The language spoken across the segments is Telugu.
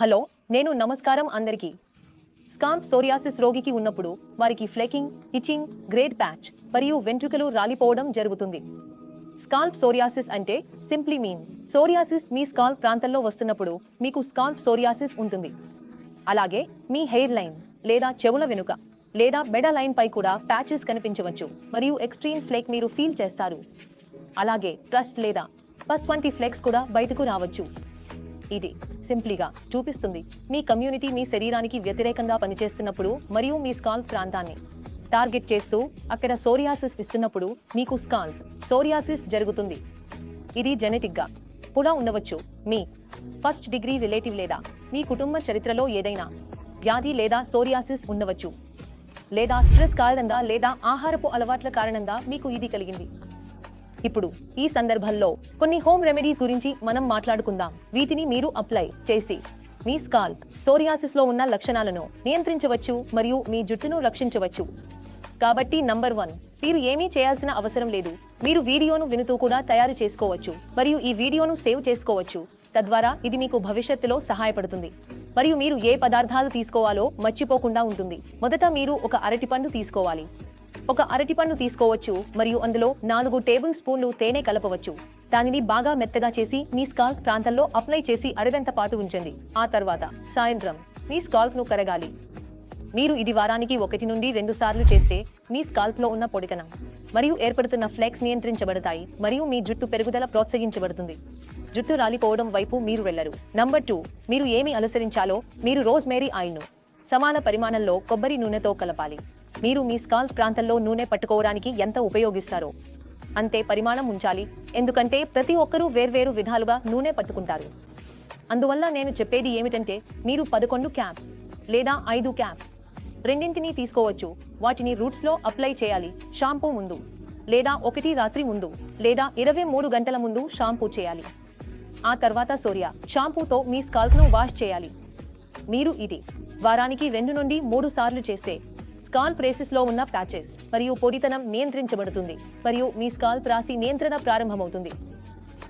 హలో నేను నమస్కారం అందరికీ. స్కాంప్ సోరియాసిస్ రోగికి ఉన్నప్పుడు వారికి ఫ్లేకింగ్ ఇచింగ్ గ్రేడ్ ప్యాచ్ మరియు వెంట్రుకలు రాలిపోవడం జరుగుతుంది. స్కాల్ప్ సోరియాసిస్ అంటే సింప్లీ మీన్. సోరియాసిస్ మీ స్కాల్ప్ ప్రాంతంలో వస్తున్నప్పుడు మీకు స్కాల్ప్ సోరియాసిస్ ఉంటుంది. అలాగే మీ హెయిర్ లైన్ లేదా చెవుల వెనుక లేదా మెడ లైన్ పై కూడా ప్యాచెస్ కనిపించవచ్చు మరియు ఎక్స్ట్రీమ్ ఫ్లేక్ మీరు ఫీల్ చేస్తారు. అలాగే ట్రస్ట్ లేదా పస్ వంటి ఫ్లెక్స్ కూడా బయటకు రావచ్చు. ఇది సింప్లీగా చూపిస్తుంది. మీ కమ్యూనిటీ మీ శరీరానికి వ్యతిరేకంగా పనిచేస్తున్నప్పుడు మరియు మీ స్కాల్ ప్రాంతాన్ని టార్గెట్ చేస్తూ అక్కడ సోరియాసిస్ ఇస్తున్నప్పుడు మీకు స్కాల్ సోరియాసిస్ జరుగుతుంది. ఇది జెనెటిక్గా కూడా ఉండవచ్చు. మీ ఫస్ట్ డిగ్రీ రిలేటివ్ లేదా మీ కుటుంబ చరిత్రలో ఏదైనా వ్యాధి లేదా సోరియాసిస్ ఉండవచ్చు. లేదా స్ట్రెస్ కారణంగా లేదా ఆహారపు అలవాట్ల కారణంగా మీకు ఇది కలిగింది. ఇప్పుడు ఈ సందర్భంలో కొన్ని హోమ్ రెమెడీస్ గురించి మనం మాట్లాడుకుందాం. వీటిని మీరు అప్లై చేసి మీ స్కాల్ప్ సోరియాసిస్లో ఉన్న లక్షణాలను నియంత్రించవచ్చు మరియు మీ జుట్టును రక్షించవచ్చు. కాబట్టి నంబర్ వన్ మీరు ఏమీ చేయాల్సిన అవసరం లేదు. మీరు వీడియోను వినుతూ కూడా తయారు చేసుకోవచ్చు మరియు ఈ వీడియోను సేవ్ చేసుకోవచ్చు. తద్వారా ఇది మీకు భవిష్యత్తులో సహాయపడుతుంది. మరియు మీరు ఏ పదార్థాలు తీసుకోవాలో మర్చిపోకుండా ఉంటుంది. మొదట మీరు ఒక అరటిపండు తీసుకోవాలి. ఒక అరటిపండు తీసుకోవచ్చు మరియు అందులో నాలుగు టేబుల్ స్పూన్లు తేనె కలపవచ్చు. దానిని బాగా మెత్తగా చేసి మీ స్కాల్ప్ ప్రాంతంలో అప్లై చేసి అరగంట పాటు ఉంచండి. ఆ తర్వాత సాయంత్రం మీ స్కాల్ప్ను కరగాలి. మీరు ఇది వారానికి ఒకటి నుండి రెండు సార్లు చేస్తే మీ స్కాల్ప్లో ఉన్న పొడికన మరియు ఏర్పడుతున్న ఫ్లెక్స్ నియంత్రించబడతాయి మరియు మీ జుట్టు పెరుగుదల ప్రోత్సహించబడుతుంది. జుట్టు రాలిపోవడం వైపు మీరు వెళ్ళరు నంబర్ టూ మీరు ఏమి అనుసరించాలో మీరు రోజ్ మేరీ ఆయిల్ను సమాన పరిమాణంలో కొబ్బరి నూనెతో కలపాలి. మీరు మీ స్కాల్ప్ ప్రాంతంలో నూనె పట్టుకోవడానికి ఎంత ఉపయోగిస్తారో. అంతే పరిమాణం ఉంచాలి. ఎందుకంటే ప్రతి ఒక్కరూ వేర్వేరు విధాలుగా నూనె పట్టుకుంటారు. అందువల్ల నేను చెప్పేది ఏమిటంటే మీరు పదకొండు క్యాప్స్ లేదా ఐదు క్యాప్స్ రెండింటినీ తీసుకోవచ్చు. వాటిని రూట్స్లో అప్లై చేయాలి. షాంపూ ముందు లేదా ఒకటి రాత్రి ముందు లేదా ఇరవై మూడు గంటల ముందు షాంపూ చేయాలి. ఆ తర్వాత సూర్య షాంపూతో మీ స్కాల్ఫ్ను వాష్ చేయాలి. మీరు ఇది వారానికి రెండు నుండి మూడు సార్లు చేస్తే స్కాల్ప్ రేసెస్లో ఉన్న ప్యాచెస్ మరియు పొడితనం నియంత్రించబడుతుంది మరియు మీ స్కాల్ప్ రాసి నియంత్రణ ప్రారంభమవుతుంది.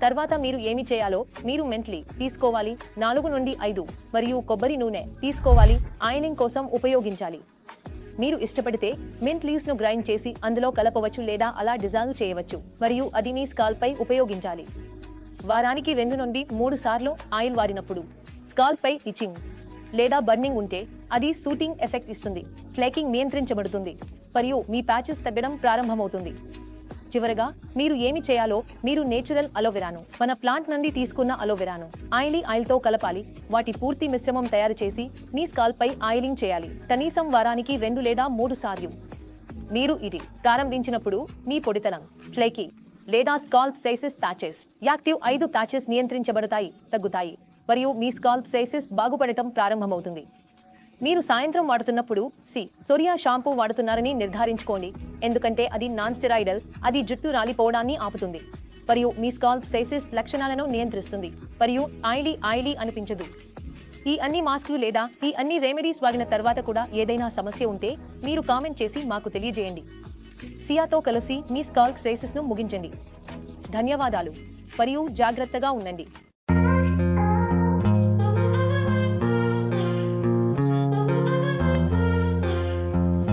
తర్వాత మీరు ఏమి చేయాలో మీరు మెంట్లీ తీసుకోవాలి నాలుగు నుండి ఐదు మరియు కొబ్బరి నూనె తీసుకోవాలి ఆయనింగ్ కోసం ఉపయోగించాలి. మీరు ఇష్టపడితే మింట్ లీవ్స్ను గ్రైండ్ చేసి అందులో కలపవచ్చు లేదా అలా డిజాల్వ్ చేయవచ్చు మరియు అది మీ స్కాల్ పై ఉపయోగించాలి. వారానికి రెండు నుండి మూడు సార్లు ఆయిల్ వాడినప్పుడు స్కాల్ పై ఇచింగ్ లేదా బర్నింగ్ ఉంటే అది సూటింగ్ ఎఫెక్ట్ ఇస్తుంది. ఫ్లేకింగ్ నియంత్రించబడుతుంది మరియు మీ ప్యాచెస్ తగ్గడం ప్రారంభమవుతుంది. చివరగా మీరు ఏమి చేయాలో మీరు నేచురల్ అలోవెరాను మన ప్లాంట్ నుండి తీసుకున్న అలోవెరాను ఆయిలీ ఆయిల్తో కలపాలి వాటి పూర్తి మిశ్రమం తయారు చేసి మీ స్కాల్ప్పై ఆయిలింగ్ చేయాలి. కనీసం వారానికి రెండు లేదా మూడు సార్లు. మీరు ఇది ప్రారంభించినప్పుడు మీ పొడితనం ఫ్లేకి లేదా స్కాల్ప్ సైసిస్ ప్యాచెస్ యాక్టివ్ ఐదు ప్యాచెస్ నియంత్రించబడతాయి తగ్గుతాయి మరియు మీ స్కాల్ప్ సైసిస్ బాగుపడటం ప్రారంభమవుతుంది. మీరు సాయంత్రం వాడుతున్నప్పుడు సి సోరియా షాంపూ వాడుతున్నారని నిర్ధారించుకోండి. ఎందుకంటే అది నాన్ స్టెరాయిడల్ అది జుట్టు రాలిపోవడాన్ని ఆపుతుంది. మరియు మీ స్కాల్ప్ సైసిస్ లక్షణాలను నియంత్రిస్తుంది. మరియు ఆయిలీ ఆయిలీ అనిపించదు. ఈ అన్ని మాస్కులు లేదా ఈ అన్ని రెమెడీస్ వాడిన తర్వాత కూడా ఏదైనా సమస్య ఉంటే మీరు కామెంట్ చేసి మాకు తెలియజేయండి. సియాతో కలిసి మీ స్కాల్ప్ సైసిస్ను ముగించండి. ధన్యవాదాలు. మరియు జాగ్రత్తగా ఉండండి.